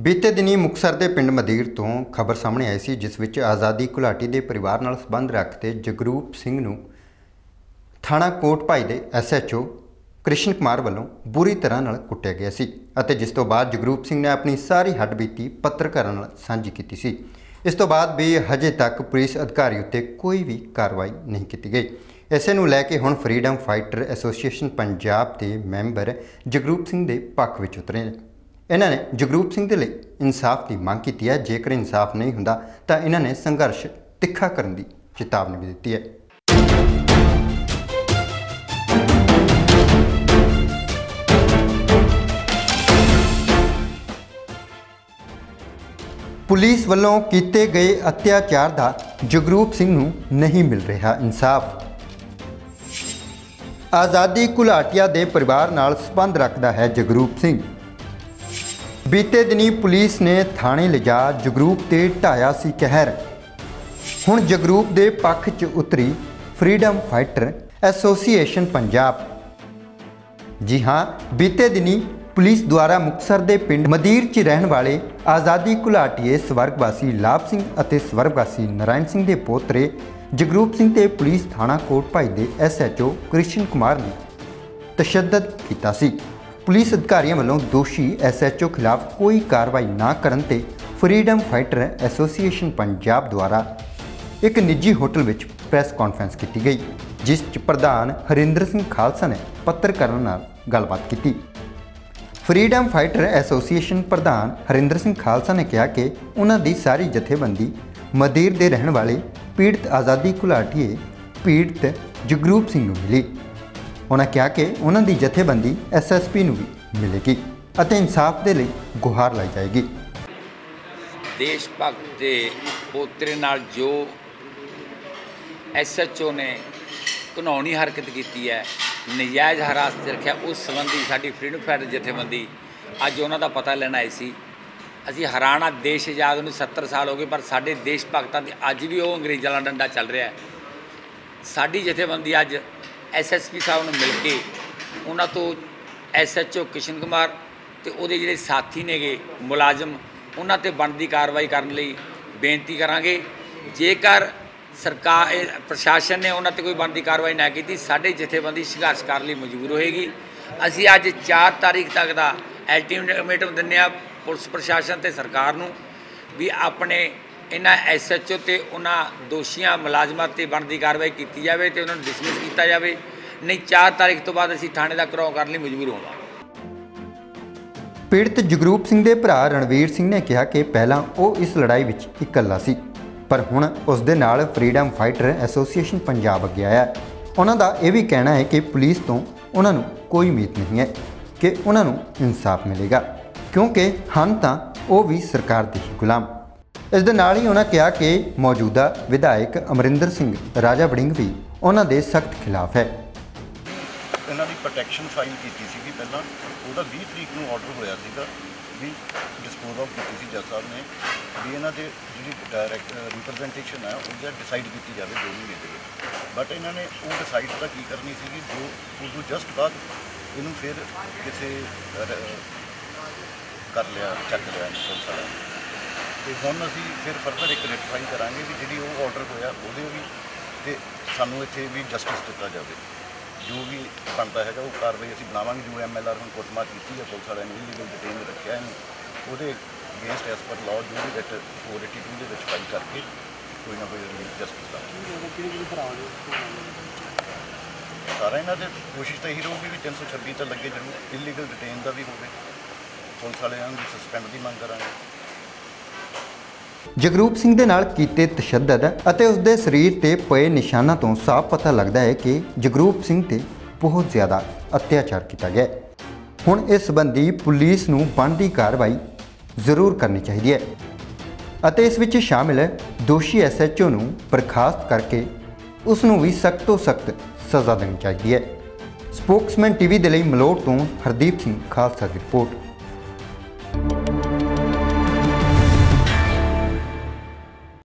ਬੀਤੇ ਦਿਨੀ ਮੁਕਸਰ ਦੇ ਪਿੰਡ ਮਦੀਰ ਤੋਂ ਖਬਰ ਸਾਹਮਣੇ ਆਈ ਸੀ, ਜਿਸ ਵਿੱਚ ਆਜ਼ਾਦੀ ਘੁਲਾਟੀ ਦੇ ਪਰਿਵਾਰ ਨਾਲ ਸੰਬੰਧ ਰੱਖਦੇ ਜਗਰੂਪ ਸਿੰਘ ਨੂੰ ਥਾਣਾ ਕੋਟ ਭਾਈ ਦੇ ਐਸਐਚਓ ਕ੍ਰਿਸ਼ਨ ਕੁਮਾਰ ਵੱਲੋਂ ਬੁਰੀ ਤਰ੍ਹਾਂ ਨਾਲ ਕੁੱਟਿਆ ਗਿਆ ਸੀ ਅਤੇ ਜਿਸ ਤੋਂ ਬਾਅਦ ਜਗਰੂਪ ਸਿੰਘ ਨੇ ਆਪਣੀ ਸਾਰੀ ਹੱਡਬੀਤੀ ਪੱਤਰਕਾਰਾਂ ਨਾਲ ਸਾਂਝੀ ਕੀਤੀ ਸੀ। ਇਸ ਤੋਂ ਬਾਅਦ ਵੀ ਹਜੇ ਤੱਕ ਪੁਲਿਸ ਅਧਿਕਾਰੀ ਉੱਤੇ ਕੋਈ ਵੀ ਕਾਰਵਾਈ ਨਹੀਂ ਕੀਤੀ ਗਈ। ਇਸੇ ਨੂੰ ਲੈ ਕੇ ਹੁਣ ਫਰੀडम ਫਾਈਟਰ ਐਸੋਸੀਏਸ਼ਨ ਪੰਜਾਬ ਦੇ ਮੈਂਬਰ ਜਗਰੂਪ ਸਿੰਘ ਦੇ ਪੱਖ ਵਿੱਚ ਉਤਰੇ ਨੇ। ਇਹਨਾਂ ਨੇ ਜਗਰੂਪ ਸਿੰਘ ਦੇ ਲਈ ਇਨਸਾਫ ਦੀ ਮੰਗ ਕੀਤੀ ਹੈ। ਜੇਕਰ ਇਨਸਾਫ ਨਹੀਂ ਹੁੰਦਾ, ਤਾਂ ਇਹਨਾਂ ਨੇ ਸੰਘਰਸ਼ ਤਿੱਖਾ ਕਰਨ ਦੀ ਚੇਤਾਵਨੀ ਵੀ ਦਿੱਤੀ ਹੈ। ਪੁਲਿਸ ਵੱਲੋਂ ਕੀਤੇ ਗਏ ਅਤਿਆਚਾਰ ਦਾ ਜਗਰੂਪ ਸਿੰਘ ਨੂੰ ਨਹੀਂ ਮਿਲ ਰਿਹਾ ਇਨਸਾਫ। ਆਜ਼ਾਦੀ ਘੁਲਾਟੀਆ ਦੇ ਪਰਿਵਾਰ ਨਾਲ ਸੰਬੰਧ ਰੱਖਦਾ ਹੈ ਜਗਰੂਪ ਸਿੰਘ। ਬੀਤੇ ਦਿਨੀ ਪੁਲਿਸ ਨੇ ਥਾਣੇ ਲਿਜਾ ਜਗਰੂਪ ਤੇ ਢਾਇਆ ਸੀ ਕਹਿਰ। ਹੁਣ ਜਗਰੂਪ ਦੇ ਪੱਖ 'ਚ ਉਤਰੀ ਫਰੀडम ਫਾਈਟਰ ਐਸੋਸੀਏਸ਼ਨ ਪੰਜਾਬ। ਜੀ ਹਾਂ, ਬੀਤੇ ਦਿਨੀ ਪੁਲਿਸ ਦੁਆਰਾ ਮੁਕਸਰ ਦੇ ਪਿੰਡ ਮਦੀਰ 'ਚ ਰਹਿਣ ਵਾਲੇ ਆਜ਼ਾਦੀ ਘੁਲਾਟੀਏ ਸਵਰਗਵਾਸੀ ਲਾਭ ਸਿੰਘ ਅਤੇ ਸਵਰਗਵਾਸੀ ਨਰਾਇਣ ਸਿੰਘ ਦੇ ਪੋਤਰੇ ਜਗਰੂਪ ਸਿੰਘ ਤੇ ਪੁਲਿਸ ਥਾਣਾ ਕੋਟ ਭਾਈ ਦੇ ਐਸਐਚਓ ਕ੍ਰਿਸ਼ਨ ਕੁਮਾਰ ਨੇ ਤਸ਼ੱਦਦ ਕੀਤਾ ਸੀ। ਪੁਲਿਸ ਅਧਿਕਾਰੀਆਂ ਵੱਲੋਂ ਦੋਸ਼ੀ ਐਸਐਚਓ ਖਿਲਾਫ ਕੋਈ ਕਾਰਵਾਈ ਨਾ ਕਰਨ ਤੇ ਫਰੀडम ਫਾਈਟਰ ਐਸੋਸੀਏਸ਼ਨ ਪੰਜਾਬ ਦੁਆਰਾ ਇੱਕ ਨਿੱਜੀ ਹੋਟਲ ਵਿੱਚ ਪ੍ਰੈਸ ਕਾਨਫਰੰਸ ਕੀਤੀ ਗਈ, ਜਿਸ 'ਚ ਪ੍ਰਧਾਨ ਹਰਿੰਦਰ ਸਿੰਘ ਖਾਲਸਾ ਨੇ ਪੱਤਰਕਾਰਾਂ ਨਾਲ ਗੱਲਬਾਤ ਕੀਤੀ। ਫਰੀडम ਫਾਈਟਰ ਐਸੋਸੀਏਸ਼ਨ ਪ੍ਰਧਾਨ ਹਰਿੰਦਰ ਸਿੰਘ ਖਾਲਸਾ ਨੇ ਕਿਹਾ ਕਿ ਉਹਨਾਂ ਦੀ ਸਾਰੀ ਜਥੇਬੰਦੀ ਮਦੀਰ ਦੇ ਰਹਿਣ ਵਾਲੇ ਪੀੜਤ ਆਜ਼ਾਦੀ ਘੁਲਾਟੀਏ ਪੀੜਤ ਜਗਰੂਪ ਸਿੰਘ ਨੂੰ ਮਿਲੀ। ਉਹਨਾਂ ਕਿਹਾ ਕਿ ਉਹਨਾਂ ਦੀ ਜਥੇਬੰਦੀ ਐਸਐਸਪੀ ਨੂੰ ਵੀ ਮਿਲੇਗੀ ਅਤੇ ਇਨਸਾਫ ਦੇ ਲਈ ਗੁਹਾਰ ਲਾਈ ਜਾਏਗੀ। ਦੇਸ਼ ਭਗਤ ਦੇ ਪੋਤਰੇ ਨਾਲ ਜੋ ਐਸਐਚਓ ਨੇ ਘਨੌਣੀ ਹਰਕਤ ਕੀਤੀ ਹੈ, ਨਜਾਇਜ਼ ਹਰਾਸਤ ਰੱਖਿਆ, ਉਸ ਸੰਬੰਧੀ ਸਾਡੀ ਫਰੀडम ਫਾਈਟਰ ਜਥੇਬੰਦੀ ਅੱਜ ਉਹਨਾਂ ਦਾ ਪਤਾ ਲੈਣ ਆਈ ਸੀ। ਅਸੀਂ ਹਰਾਣਾ ਦੇਸ਼ ਆਜ਼ਾਦ ਨੂੰ 70 ਸਾਲ ਹੋ ਗਏ, ਪਰ ਸਾਡੇ ਦੇਸ਼ ਭਗਤਾਂ ਦੇ ਅੱਜ ਵੀ ਉਹ ਅੰਗਰੇਜ਼ਾਂ ਦਾ ਡੰਡਾ ਚੱਲ ਰਿਹਾ ਹੈ। ਸਾਡੀ ਜਥੇਬੰਦੀ ਅੱਜ ਐਸਐਸਪੀ ਸਾਹਿਬ ਨੂੰ ਮਿਲ ਕੇ ਉਹਨਾਂ ਤੋਂ ਐਸਐਚਓ ਕਿਸ਼ਨ ਕੁਮਾਰ ਤੇ ਉਹਦੇ ਜਿਹੜੇ ਸਾਥੀ ਨੇਗੇ ਮੁਲਾਜ਼ਮ, ਉਹਨਾਂ ਤੇ ਬਣਦੀ ਕਾਰਵਾਈ ਕਰਨ ਲਈ ਬੇਨਤੀ ਕਰਾਂਗੇ। ਜੇਕਰ ਸਰਕਾਰ ਪ੍ਰਸ਼ਾਸਨ ਨੇ ਉਹਨਾਂ ਤੇ ਕੋਈ ਬਣਦੀ ਕਾਰਵਾਈ ਨਾ ਕੀਤੀ, ਸਾਡੇ ਜਥੇਬੰਦੀ ਸੰਘਰਸ਼ ਕਰਨ ਲਈ ਮਜਬੂਰ ਹੋਏਗੀ। ਅਸੀਂ ਅੱਜ 4 ਤਾਰੀਖ ਤੱਕ ਦਾ ਅਲਟੀਮੇਟਮ ਦਿੰਨੇ ਆ ਪੁਲਿਸ ਪ੍ਰਸ਼ਾਸਨ ਤੇ ਸਰਕਾਰ ਨੂੰ ਵੀ ਆਪਣੇ ਇਹਨਾਂ ਐਸਐਚਓ ਤੇ ਉਹਨਾਂ ਦੋਸ਼ੀਆਂ ਮੁਲਾਜ਼ਮਾਂ ਤੇ ਬਣਦੀ ਕਾਰਵਾਈ ਕੀਤੀ ਜਾਵੇ ਤੇ ਉਹਨਾਂ ਨੂੰ ਡਿਸਮਿਸ ਕੀਤਾ ਜਾਵੇ। ਨਹੀਂ 4 ਤਾਰੀਖ ਤੋਂ ਬਾਅਦ ਅਸੀਂ ਥਾਣੇ ਦਾ ਘਰਾਓ ਕਰਨ ਲਈ ਮਜਬੂਰ ਹੋਵਾਂਗੇ। ਪੀੜਤ ਜਗਰੂਪ ਸਿੰਘ ਦੇ ਭਰਾ ਰਣਵੀਰ ਸਿੰਘ ਨੇ ਕਿਹਾ ਕਿ ਪਹਿਲਾਂ ਉਹ ਇਸ ਲੜਾਈ ਵਿੱਚ ਇਕੱਲਾ ਸੀ, ਪਰ ਹੁਣ ਉਸ ਦੇ ਨਾਲ ਫਰੀडम ਫਾਈਟਰ ਐਸੋਸੀਏਸ਼ਨ ਪੰਜਾਬ ਅੱਗੇ ਆਇਆ ਉਹਨਾਂ ਦਾ ਇਹ ਵੀ ਕਹਿਣਾ ਹੈ ਕਿ ਪੁਲਿਸ ਤੋਂ ਉਹਨਾਂ ਨੂੰ ਕੋਈ ਉਮੀਦ ਨਹੀਂ ਹੈ ਕਿ ਉਹਨਾਂ ਨੂੰ ਇਨਸਾਫ ਮਿਲੇਗਾ, ਕਿਉਂਕਿ ਹਨ ਤਾਂ ਉਹ ਵੀ ਸਰਕਾਰ ਦੇ ਹੀ ਗੁਲਾਮ। ਇਸ ਦੇ ਨਾਲ ਹੀ ਉਹਨਾਂ ਕਿਹਾ ਕਿ ਮੌਜੂਦਾ ਵਿਧਾਇਕ ਅਮਰਿੰਦਰ ਸਿੰਘ, ਰਾਜਾ ਵੜਿੰਗ ਵੀ ਉਹਨਾਂ ਦੇ ਸਖਤ ਖਿਲਾਫ ਹੈ। ਇਹਨਾਂ ਦੀ ਪ੍ਰੋਟੈਕਸ਼ਨ ਫਾਈਲ ਕੀਤੀ ਸੀਗੀ ਪਹਿਲਾਂ। ਉਹਦਾ 20 ਤਰੀਕ ਨੂੰ ਆਰਡਰ ਹੋਇਆ ਸੀਗਾ ਵੀ ਡਿਸਪੋਜ਼ ਆਫ ਕੀਤੀ ਸੀ ਜੱਜ ਸਾਹਿਬ ਨੇ। ਵੀ ਇਹਨਾਂ ਦੇ ਜਿਹੜੀ ਡਾਇਰੈਕਟ ਰਿਪਰੈਜ਼ੈਂਟੇਸ਼ਨ ਹੈ ਉਹਦਾ ਡਿਸਾਈਡ ਕੀਤੀ ਜਾਵੇ ਦੋ ਮਹੀਨੇ ਦੇ ਵਿੱਚ। ਬਟ ਇਹਨਾਂ ਨੇ ਉਹ ਡਿਸਾਈਡ ਤਾਂ ਕੀ ਕਰਨੀ ਸੀਗੀ, ਜੋ ਉਸ ਤੋਂ ਜਸਟ ਬਾਅਦ ਇਹਨੂੰ ਫਿਰ ਕਿਸੇ ਕਰ ਲਿਆ, ਚੱਕ ਲਿਆ ਪੁਲਿਸ ਵਾਲਿਆਂ ਤੇ ਹੁਣ ਅਸੀਂ ਫਿਰ ਫਰਦਰ ਇੱਕ ਰੈਟੀਫਾਈ ਕਰਾਂਗੇ ਵੀ ਜਿਹੜੀ ਉਹ ਆਰਡਰ ਹੋਇਆ, ਉਹਦੇ ਵੀ ਤੇ ਸਾਨੂੰ ਇੱਥੇ ਵੀ ਜਸਟਿਸ ਦਿੱਤਾ ਜਾਵੇ। ਜੋ ਵੀ ਬਣਦਾ ਹੈਗਾ, ਉਹ ਕਾਰਵਾਈ ਅਸੀਂ ਬਣਾਵਾਂਗੇ। ਜੋ ਐਮਐਲਆਰ ਹੁਣ ਕੁੱਟਮਾਰ ਕੀਤੀ ਹੈ, ਪੁਲਿਸ ਵਾਲਿਆਂ ਨੇ ਇਲੀਗਲ ਡਿਟੇਨ ਰੱਖਿਆ ਇਹਨੂੰ। ਉਹਦੇ ਅਗੇਂਸਟ ਐਸ ਪਰ ਲਾਅ ਜੋ ਵੀ ਰੈਟ 482 ਦੇ ਵਿੱਚ ਫਾਈਲ ਕਰਕੇ ਕੋਈ ਨਾ ਕੋਈ ਜਸਟਿਸ ਦਾ। ਸਾਰਾ ਇਹਨਾਂ ਦੇ ਕੋਸ਼ਿਸ਼ ਤਾਂ ਇਹੀ ਰਹੂਗੀ ਵੀ 326 ਤਾਂ ਲੱਗੇ ਜ਼ਰੂਰ। ਇਲੀਗਲ ਡਿਟੇਨ ਦਾ ਵੀ ਹੋਵੇ। ਪੁਲਿਸ ਵਾਲਿਆਂ ਨੂੰ ਸਸਪੈਂਡ ਦੀ ਮੰਗ ਕਰਾਂਗੇ। ਜਗਰੂਪ ਸਿੰਘ ਦੇ ਨਾਲ ਕੀਤੇ ਤਸ਼ੱਦਦ ਅਤੇ ਉਸ ਦੇ ਸਰੀਰ ਤੇ ਪਏ ਨਿਸ਼ਾਨਾਂ ਤੋਂ ਸਾਫ਼ ਪਤਾ ਲੱਗਦਾ ਹੈ ਕਿ ਜਗਰੂਪ ਸਿੰਘ ਤੇ ਬਹੁਤ ਜ਼ਿਆਦਾ ਅਤਿਆਚਾਰ ਕੀਤਾ ਗਿਆ ਹੈ। ਹੁਣ ਇਸ ਸੰਬੰਧੀ ਪੁਲਿਸ ਨੂੰ ਬਣਦੀ ਕਾਰਵਾਈ ਜ਼ਰੂਰ ਕਰਨੀ ਚਾਹੀਦੀ ਹੈ ਅਤੇ ਇਸ ਵਿੱਚ ਸ਼ਾਮਿਲ ਦੋਸ਼ੀ ਐਸਐਚਓ ਨੂੰ ਬਰਖਾਸਤ ਕਰਕੇ ਉਸ ਨੂੰ ਵੀ ਸਖਤ ਤੋਂ ਸਖਤ ਸਜ਼ਾ ਦੇਣੀ ਚਾਹੀਦੀ ਹੈ ਸਪੋਕਸਮੈਨ ਟੀਵੀ ਦੇ ਲਈ ਮਲੋਟ ਤੋਂ ਹਰਦੀਪ ਸਿੰਘ ਖਾਲਸਾ ਦੀ ਰਿਪੋਰਟ